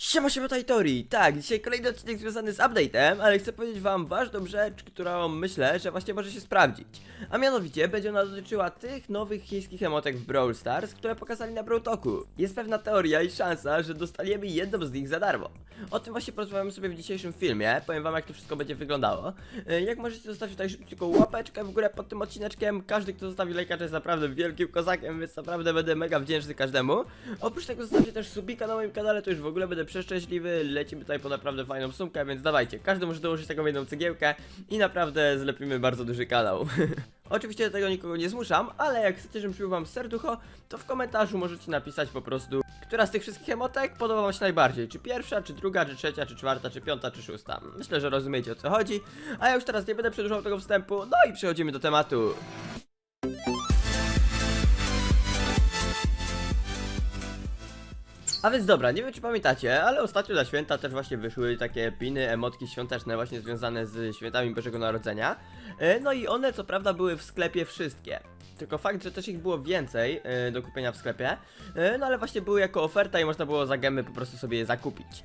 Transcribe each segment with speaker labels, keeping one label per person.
Speaker 1: Siema, siema, Tajtori! Tak, dzisiaj kolejny odcinek związany z update'em, ale chcę powiedzieć wam ważną rzecz, którą myślę, że właśnie może się sprawdzić. A mianowicie będzie ona dotyczyła tych nowych chińskich emotek w Brawl Stars, które pokazali na Brawl Talku. Jest pewna teoria i szansa, że dostaniemy jedną z nich za darmo. O tym właśnie porozmawiamy sobie w dzisiejszym filmie, powiem wam jak to wszystko będzie wyglądało. E, Jak możecie zostawić tutaj tylko łapeczkę w górę pod tym odcineczkiem, każdy kto zostawi lajka jest naprawdę wielkim kozakiem, więc naprawdę będę mega wdzięczny każdemu. Oprócz tego zostawcie też subika na moim kanale, to już w ogóle będę przeszczęśliwy, lecimy tutaj po naprawdę fajną sumkę, więc dawajcie, każdy może dołożyć taką jedną cegiełkę i naprawdę zlepimy bardzo duży kanał. Oczywiście do tego nikogo nie zmuszam, ale jak chcecie, żebym przybył wam serducho, to w komentarzu możecie napisać po prostu, która z tych wszystkich emotek podoba wam się najbardziej. Czy pierwsza, czy druga, czy trzecia, czy czwarta, czy piąta, czy szósta. Myślę, że rozumiecie o co chodzi. A ja już teraz nie będę przedłużał tego wstępu, no i przechodzimy do tematu. A więc dobra, nie wiem czy pamiętacie, ale ostatnio na święta też właśnie wyszły takie piny, emotki świąteczne właśnie związane z świętami Bożego Narodzenia. E, No i one co prawda były w sklepie wszystkie. Tylko fakt, że też ich było więcej e, do kupienia w sklepie, e, no ale właśnie były jako oferta i można było za gemy po prostu sobie je zakupić.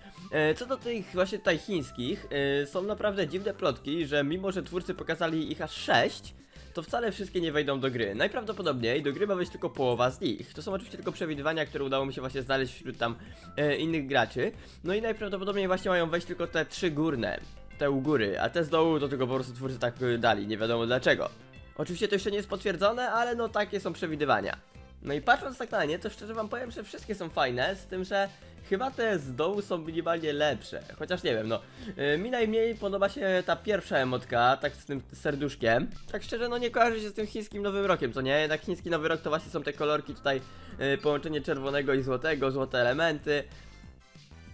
Speaker 1: Co do tych właśnie tutaj chińskich, są naprawdę dziwne plotki, że mimo, że twórcy pokazali ich aż 6, to wcale wszystkie nie wejdą do gry. Najprawdopodobniej do gry ma wejść tylko połowa z nich. To są oczywiście tylko przewidywania, które udało mi się właśnie znaleźć wśród tam e, innych graczy. No i najprawdopodobniej właśnie mają wejść tylko te trzy górne, te u góry, a te z dołu to tylko po prostu twórcy tak dali, nie wiadomo dlaczego. Oczywiście to jeszcze nie jest potwierdzone, ale no takie są przewidywania. No i patrząc tak na nie, to szczerze wam powiem, że wszystkie są fajne, z tym, że chyba te z dołu są minimalnie lepsze. Chociaż nie wiem, no. Yy, mi najmniej podoba się ta pierwsza emotka, tak z tym serduszkiem. Tak szczerze, no nie kojarzy się z tym chińskim Nowym Rokiem, co nie? Jednak chiński Nowy Rok to właśnie są te kolorki tutaj, yy, połączenie czerwonego i złotego, złote elementy.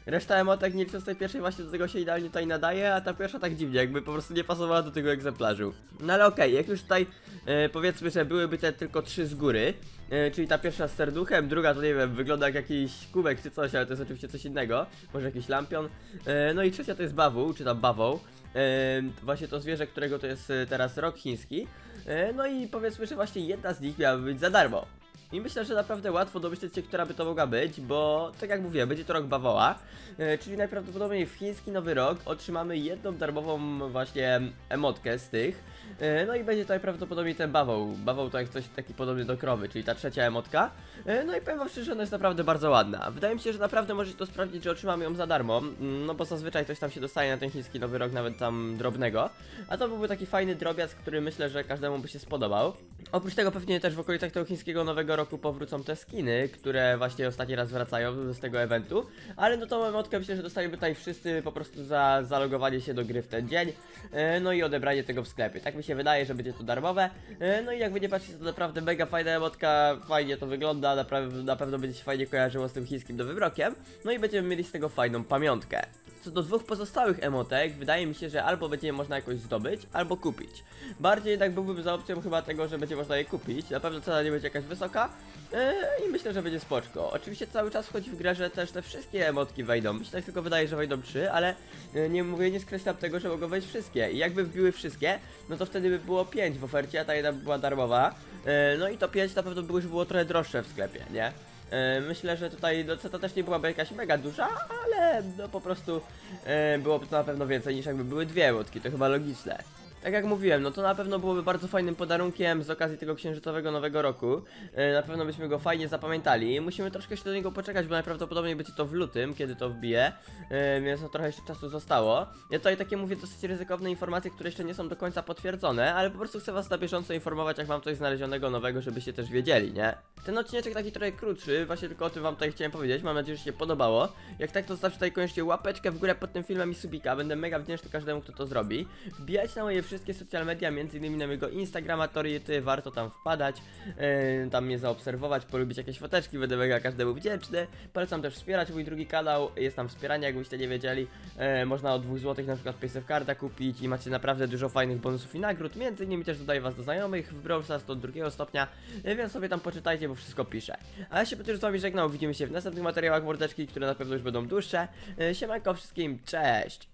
Speaker 1: Reszta emotek nie licząc tej pierwszej właśnie do tego się idealnie tutaj nadaje, a ta pierwsza tak dziwnie, jakby po prostu nie pasowała do tego egzemplarzu. No ale okej, jak już tutaj e, powiedzmy, że byłyby te tylko trzy z góry, e, czyli ta pierwsza z serduchem, druga to nie wiem, wygląda jak jakiś kubek czy coś, ale to jest oczywiście coś innego, może jakiś lampion, e, no i trzecia to jest bawół, czy tam bawoł, e, właśnie to zwierzę, którego to jest e, teraz rok chiński, e, no i powiedzmy, że właśnie jedna z nich miałaby być za darmo. I myślę, że naprawdę łatwo domyśleć się, która by to mogła być, bo tak jak mówiłem, będzie to rok bawoła, e, czyli najprawdopodobniej w chiński nowy rok otrzymamy jedną darmową właśnie emotkę z tych. E, No i będzie to najprawdopodobniej ten bawoł. Bawoł to jak coś taki podobny do krowy, czyli ta trzecia emotka. E, No i powiem wam szczerze, że ona jest naprawdę bardzo ładna. Wydaje mi się, że naprawdę możecie to sprawdzić, że otrzymamy ją za darmo, mm, no bo zazwyczaj coś tam się dostaje na ten chiński nowy rok, nawet tam drobnego. A to byłby taki fajny drobiazg, który myślę, że każdemu by się spodobał. Oprócz tego pewnie też w okolicach tego chińskiego nowego roku powrócą te skiny, które właśnie ostatni raz wracają z tego eventu. Ale no tą emotkę myślę, że dostaniemy tutaj wszyscy po prostu za zalogowanie się do gry w ten dzień. E, No i odebranie tego w sklepie. Tak mi się wydaje, że będzie to darmowe. E, No i jakby nie patrzeć, to naprawdę mega fajna emotka, fajnie to wygląda, naprawdę, na pewno będzie się fajnie kojarzyło z tym chińskim nowym rokiem. No i będziemy mieli z tego fajną pamiątkę. Co do dwóch pozostałych emotek, wydaje mi się, że albo będzie je można jakoś zdobyć, albo kupić. Bardziej jednak byłbym za opcją chyba tego, że będzie można je kupić. Na pewno cena nie będzie jakaś wysoka e, i myślę, że będzie spoczko. Oczywiście cały czas wchodzi w grę, że też te wszystkie emotki wejdą. Mi się tak tylko wydaje, że wejdą trzy, ale e, nie mówię, nie skreślam tego, że mogą wejść wszystkie. I jakby wbiły wszystkie, no to wtedy by było pięć w ofercie, a ta jedna by była darmowa. E, no i to pięć na pewno by już było trochę droższe w sklepie, nie? E, Myślę, że tutaj no, cena też nie byłaby jakaś mega duża, ale no po prostu e, byłoby to na pewno więcej niż jakby były dwie łódki, to chyba logiczne. Tak jak mówiłem, no to na pewno byłoby bardzo fajnym podarunkiem z okazji tego księżycowego nowego roku. E, na pewno byśmy go fajnie zapamiętali. Musimy troszkę się do niego poczekać, bo najprawdopodobniej będzie to w lutym, kiedy to wbije, e, więc no trochę jeszcze czasu zostało. Ja tutaj takie mówię dosyć ryzykowne informacje, które jeszcze nie są do końca potwierdzone, ale po prostu chcę was na bieżąco informować, jak mam coś znalezionego nowego, żebyście też wiedzieli, nie? Ten odcineczek taki trochę krótszy, właśnie tylko o tym wam tutaj chciałem powiedzieć, mam nadzieję, że się podobało. Jak tak, to zostawcie tutaj koniecznie łapeczkę w górę pod tym filmem i subika, będę mega wdzięczny każdemu, kto to zrobi. Wbijajcie na moje wszystkie social media, innymi na mojego Instagrama, Toriety, warto tam wpadać, yy, tam mnie zaobserwować, polubić jakieś foteczki, będę mega każdemu wdzięczny. Polecam też wspierać mój drugi kanał, jest tam wspieranie, jakbyście nie wiedzieli. Yy, można od 2 zł na przykład PaySafe Carda kupić i macie naprawdę dużo fajnych bonusów i nagród, między innymi też dodaję was do znajomych w Brawl Stars do drugiego stopnia, yy, więc sobie tam poczytajcie, bo wszystko piszę. A ja się już z wami żegnał, widzimy się w następnych materiałach mordeczki, które na pewno już będą dłuższe. Yy, siemanko wszystkim, cześć!